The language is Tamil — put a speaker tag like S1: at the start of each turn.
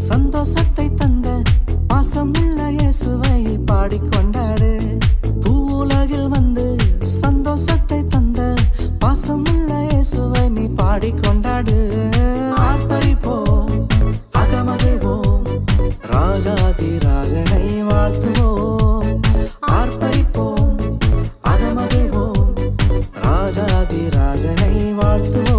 S1: சந்தோஷத்தை தந்த பாசமுள்ள இயேசுவை பாடிக்கொண்டாடு. உலகில் வந்து சந்தோஷத்தை தந்த பாசமுள்ள இயேசுவை நீ பாடிக்கொண்டாடு. ஆர்ப்பரிப்போம் அகமகிழ்வோம். ராஜாதி ராஜனை வாழ்த்துவோம். ஆர்ப்பரிப்போம் அகமகிழ்வோம். ராஜாதி ராஜனை வாழ்த்துவோம்.